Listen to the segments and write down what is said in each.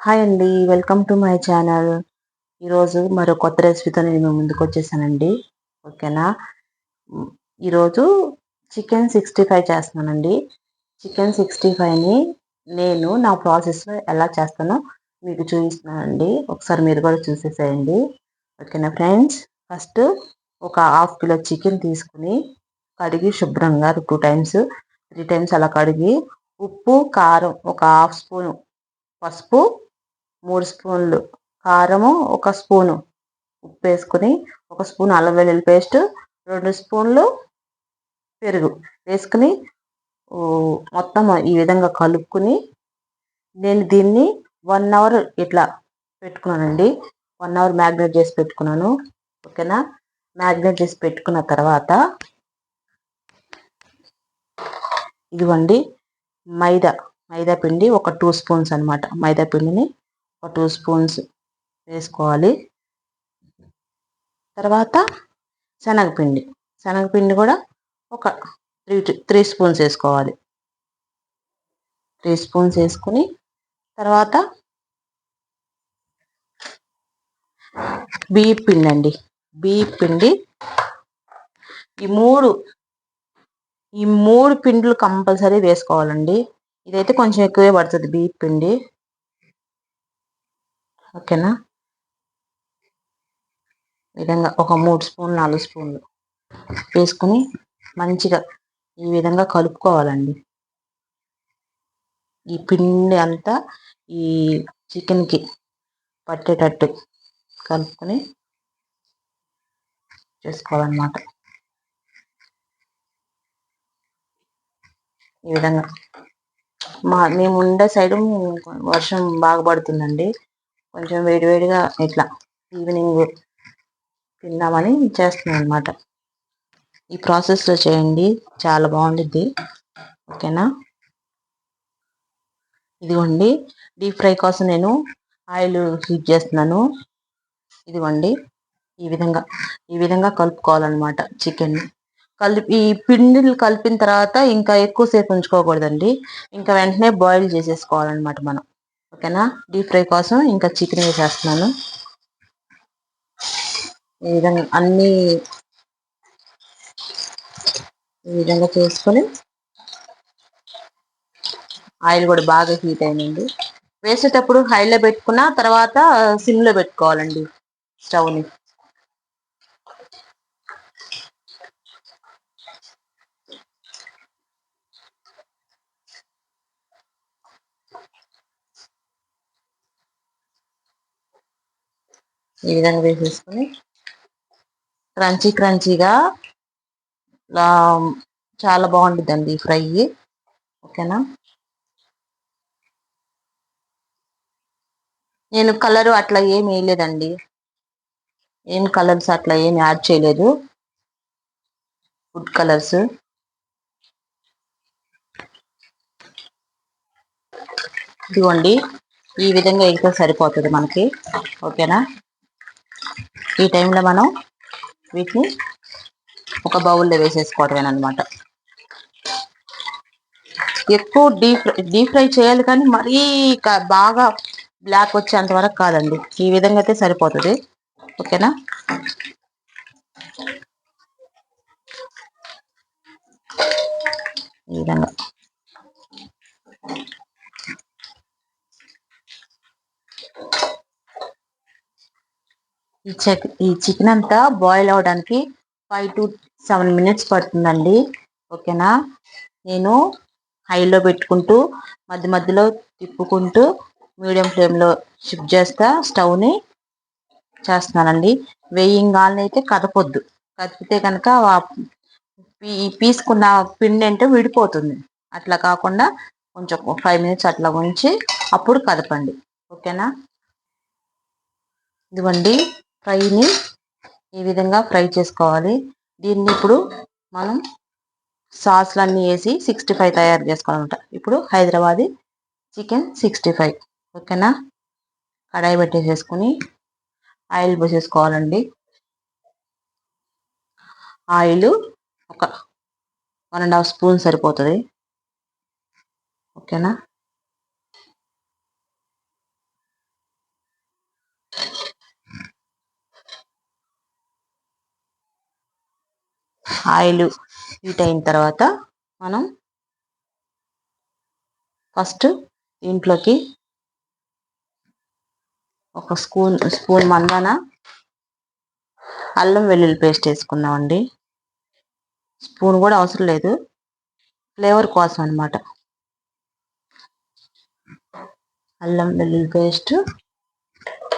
Hi అండి welcome to my channel. ఈరోజు మరో కొత్త రెసిపీతో నేను ముందుకు వచ్చేసానండి. ఓకేనా? ఈరోజు చికెన్ సిక్స్టీ ఫైవ్ చేస్తున్నానండి. చికెన్ సిక్స్టీ ఫైవ్ని నేను నా ప్రాసెస్లో ఎలా చేస్తానో మీకు చూపిస్తున్నానండి. ఒకసారి మీరు కూడా చూసేసేయండి. ఓకేనా ఫ్రెండ్స్? ఫస్ట్ ఒక హాఫ్ కిలో చికెన్ తీసుకుని కడిగి శుభ్రంగా టూ టైమ్స్ త్రీ టైమ్స్ అలా కడిగి ఉప్పు కారం ఒక హాఫ్ స్పూన్ పసుపు మూడు స్పూన్లు కారము ఒక స్పూను ఉప్పు వేసుకుని ఒక స్పూన్ అల్లం వెల్లుల్లి పేస్ట్ రెండు స్పూన్లు పెరుగు వేసుకుని మొత్తం ఈ విధంగా కలుపుకుని నేను దీన్ని వన్ అవర్ ఇట్లా పెట్టుకున్నానండి. వన్ అవర్ మ్యాగ్నేట్ చేసి పెట్టుకున్నాను. ఓకేనా? మ్యాగ్నేట్ చేసి పెట్టుకున్న తర్వాత ఇదిగోండి మైదా మైదా పిండి ఒక టూ స్పూన్స్ అనమాట మైదా పిండిని ఒక టూ స్పూన్స్ వేసుకోవాలి. తర్వాత శనగపిండి. శనగపిండి కూడా ఒక త్రీ త్రీ స్పూన్స్ వేసుకోవాలి. త్రీ స్పూన్స్ వేసుకుని తర్వాత బియ్య పిండి అండి. బియ్య పిండి. ఈ మూడు ఈ మూడు పిండిలు కంపల్సరీ వేసుకోవాలండి. ఇదైతే కొంచెం ఎక్కువే పడుతుంది బియ్య పిండి. ఓకేనా? విధంగా ఒక మూడు స్పూన్లు నాలుగు స్పూన్లు వేసుకుని మంచిగా ఈ విధంగా కలుపుకోవాలండి. ఈ పిండి అంతా ఈ చికెన్కి పట్టేటట్టు కలుపుకొని చేసుకోవాలన్నమాట. ఈ విధంగా మా మేము ఉండే సైడు వర్షం బాగా పడుతుందండి. కొంచెం వేడివేడిగా ఇట్లా ఈవినింగ్ తిందామని చేస్తున్నాను అనమాట ఈ ప్రాసెస్లో చేయండి చాలా బాగుండిద్ది. ఓకేనా? ఇదిగోండి డీప్ ఫ్రై కోసం నేను ఆయిల్ హీట్ చేస్తున్నాను. ఇదిగోండి ఈ విధంగా ఈ విధంగా కలుపుకోవాలన్నమాట చికెన్ కలిపి ఈ పిండిలు కలిపిన తర్వాత ఇంకా ఎక్కువసేపు ఉంచుకోకూడదండి. ఇంకా వెంటనే బాయిల్ చేసేసుకోవాలన్నమాట మనం. ఓకేనా? డీప్ ఫ్రై కోసం ఇంకా చికెన్ వేసేస్తున్నాను. ఈ విధంగా అన్నీ ఈ విధంగా చేసుకొని ఆయిల్ కూడా బాగా హీట్ అయిందండి. వేసేటప్పుడు హైలో పెట్టుకున్న తర్వాత సిమ్లో పెట్టుకోవాలండి స్టవ్ని. ఈ విధంగా వేసేసుకుని క్రంచీ క్రంచీగా చాలా బాగుంటుందండి ఫ్రై. ఓకేనా? నేను కలరు అట్లా ఏమి వేయలేదండి. ఏం కలర్స్ అట్లా ఏమి యాడ్ చేయలేదు. Food colours. ఇదిగోండి ఈ విధంగా ఇంకా సరిపోతుంది మనకి. ఓకేనా? ఈ టైంలో మనం వీటిని ఒక బౌల్లో వేసేసుకోవటమేనమాట ఎక్కువ డీప్ డీప్ ఫ్రై చేయాలి కానీ మరీ బాగా బ్లాక్ వచ్చేంత వరకు కాదండి. ఈ విధంగా అయితే సరిపోతుంది. ఓకేనా? ఈ విధంగా. ఈ చెక్ ఈ చికెన్ అంతా బాయిల్ అవడానికి ఫైవ్ టు సెవెన్ మినిట్స్ పడుతుందండి. ఓకేనా? నేను హైలో పెట్టుకుంటూ మధ్య మధ్యలో తిప్పుకుంటూ మీడియం ఫ్లేమ్లో షిఫ్ట్ చేస్తా స్టవ్ని చేస్తున్నానండి. వేయింగాలని అయితే కదపొద్దు. కదిపితే కనుక పీసుకున్న పిండి అంటే విడిపోతుంది. అట్లా కాకుండా కొంచెం ఫైవ్ మినిట్స్ అట్లా ఉంచి అప్పుడు కదపండి. ఓకేనా? ఇదిగోండి. ఫ్రైని ఈ విధంగా ఫ్రై చేసుకోవాలి. దీన్ని ఇప్పుడు మనం సాస్లన్నీ వేసి సిక్స్టీ ఫైవ్ తయారు చేసుకోవాలన్నమాట. ఇప్పుడు హైదరాబాదీ చికెన్ సిక్స్టీ ఫైవ్. ఓకేనా? కడాయి పెట్టేసేసుకుని ఆయిల్ పోసేసుకోవాలండి. ఆయిల్ ఒక వన్ అండ్ హాఫ్ స్పూన్ సరిపోతుంది. ఓకేనా? ఆయిల్ హీట్ అయిన తర్వాత మనం ఫస్ట్ దీంట్లోకి ఒక స్పూన్ స్పూన్ మందాన అల్లం వెల్లుల్లి పేస్ట్ వేసుకుందామండి స్పూన్ కూడా అవసరం లేదు. ఫ్లేవర్ కోసం అనమాట అల్లం వెల్లుల్లి పేస్ట్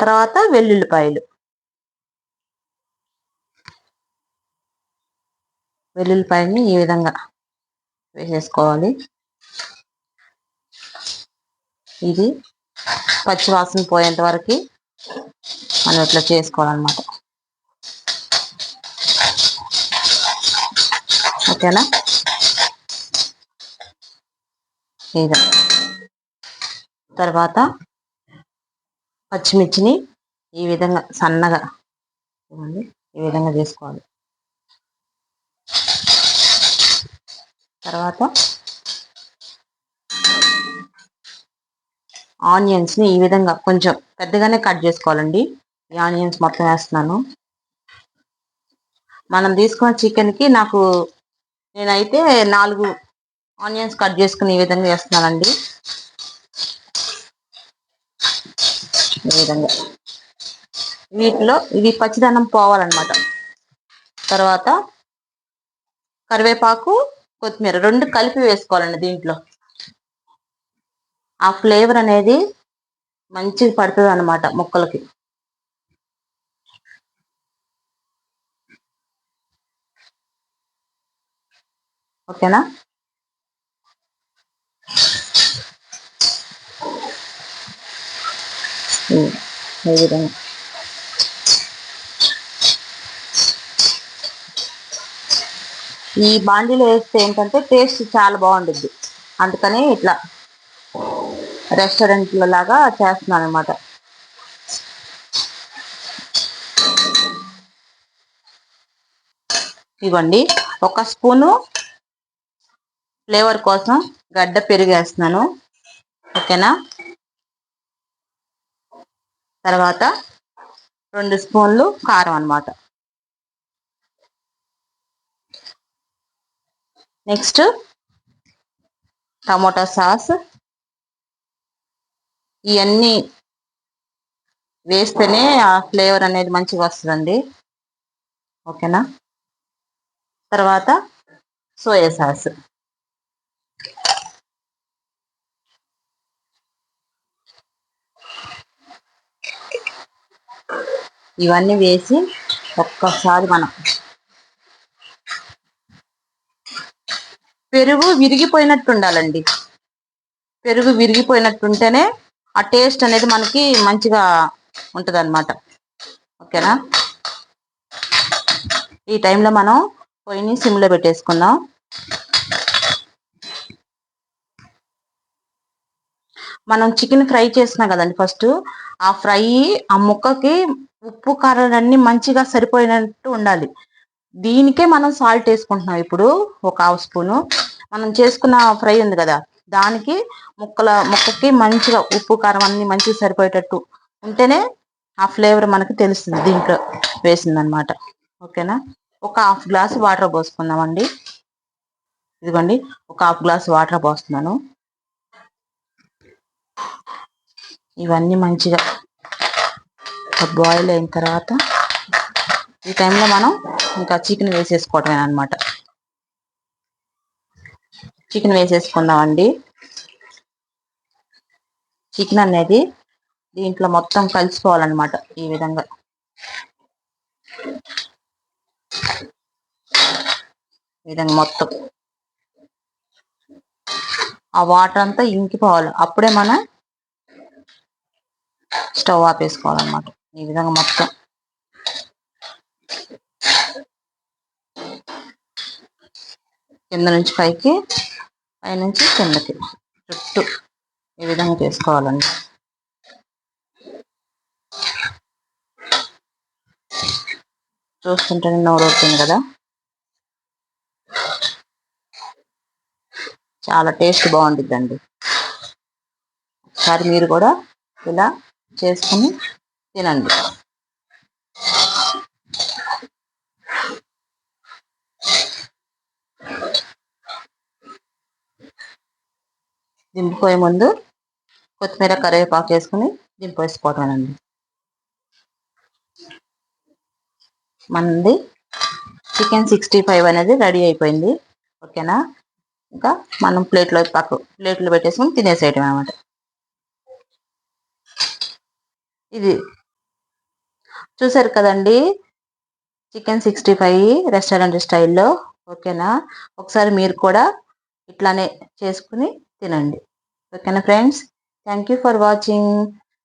తర్వాత వెల్లుల్లిపాయలు. వెల్లుల్లిపాయని ఈ విధంగా వేసేసుకోవాలి. ఇది పచ్చివాసన పోయేంత వరకు మనం ఇట్లా చేసుకోవాలన్నమాట. ఓకేనా? ఇదా. తర్వాత పచ్చిమిర్చిని ఈ విధంగా సన్నగా ఈ విధంగా చేసుకోవాలి. తర్వాత ఆనియన్స్ని ఈ విధంగా కొంచెం పెద్దగానే కట్ చేసుకోవాలండి. ఈ ఆనియన్స్ మొత్తం వేస్తున్నాను. మనం తీసుకున్న చికెన్కి నాకు నేనైతే నాలుగు ఆనియన్స్ కట్ చేసుకుని ఈ విధంగా వేస్తున్నానండి. ఈ విధంగా. వీటిలో ఇది పచ్చిదనం పోవాలన్నమాట. తర్వాత కరివేపాకు కొత్తిమీర రెండు కలిపి వేసుకోవాలండి దీంట్లో. ఆ ఫ్లేవర్ అనేది మంచిగా పడుతుంది అనమాట ముక్కలకి. ఓకేనా? ఈ విధంగా. ఈ బాండీలో వేస్తే ఏంటంటే టేస్ట్ చాలా బాగుంటుంది అందుకని ఇట్లా రెస్టారెంట్ల లాగా చేస్తున్నాను అనమాట ఇవ్వండి. ఒక స్పూను ఫ్లేవర్ కోసం గడ్డ పెరుగు వేస్తున్నాను. ఓకేనా? తర్వాత రెండు స్పూన్లు కారం అనమాట నెక్స్ట్ టమోటా సాస్ ఇవన్నీ వేస్తేనే ఆ ఫ్లేవర్ అనేది మంచిగా వస్తుందండి. ఓకేనా? తర్వాత సోయా సాస్ ఇవన్నీ వేసి ఒక్కసారి మనం పెరుగు విరిగిపోయినట్టు ఉండాలండి పెరుగు విరిగిపోయినట్టుంటేనే ఆ టేస్ట్ అనేది మనకి మంచిగా ఉంటుంది అనమాట ఓకేనా? ఈ టైంలో మనం పొయ్యిని సిమ్లో పెట్టేసుకుందాం. మనం చికెన్ ఫ్రై చేసినాం కదండి ఫస్ట్ ఆ ఫ్రై ఆ ముక్కకి ఉప్పు కారాలన్నీ మంచిగా సరిపోయినట్టు ఉండాలి. దీనికే మనం సాల్ట్ వేసుకుంటున్నాం ఇప్పుడు ఒక హాఫ్ స్పూను. మనం చేసుకున్న ఫ్రై ఉంది కదా దానికి ముక్కల ముక్కకి మంచిగా ఉప్పు కారం అన్ని మంచిగా సరిపోయేటట్టు ఉంటేనే ఆ ఫ్లేవర్ మనకి తెలుస్తుంది దీంట్లో వేసిందనమాట. ఓకేనా? ఒక హాఫ్ గ్లాస్ వాటర్ పోసుకుందామండి. ఇదిగోండి ఒక హాఫ్ గ్లాస్ వాటర్ పోస్తున్నాను. ఇవన్నీ మంచిగా బాయిల్ అయిన తర్వాత ఈ టైంలో మనం ఇంకా చికెన్ వేసేసుకోవటమే అనమాట చికెన్ వేసేసుకుందామండి చికెన్ అనేది దీంట్లో మొత్తం కలిసిపోవాలన్నమాట ఈ విధంగా. విధంగా మొత్తం. ఆ వాటర్ అంతా ఇంకిపోవాలి. అప్పుడే మనం స్టవ్ ఆపేసుకోవాలన్నమాట ఈ విధంగా మొత్తం. కింద నుంచి పైకి పైనుంచి కిందకి. చుట్టూ ఈ విధంగా చేసుకోవాలండి. చూస్తుంటేనే నోరవుతుంది కదా. చాలా టేస్ట్ బాగుంటుందండి ఒకసారి మీరు కూడా ఇలా చేసుకుని తినండి. దింపుకోయే ముందు కొత్తిమీర కరివేపాకు వేసుకుని దింపేసుకోవటమేనండి మనది చికెన్ సిక్స్టీ ఫైవ్ అనేది రెడీ అయిపోయింది. ఓకేనా ఇంకా మనం ప్లేట్లో పక్క ప్లేట్లో పెట్టేసుకుని తినేసేయటం అనమాట ఇది చూసారు కదండి? చికెన్ సిక్స్టీ ఫైవ్ రెస్టారెంట్ స్టైల్లో ఓకేనా ఒకసారి మీరు కూడా ఇట్లానే చేసుకుని తినండి. ఓకేనా friends? Thank you for watching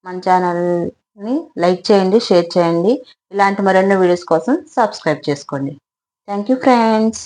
మన ఛానల్ని లైక్ చేయండి షేర్ చేయండి. ఇలాంటి మరెన్నో వీడియోస్ కోసం సబ్స్క్రైబ్ చేసుకోండి. Thank you friends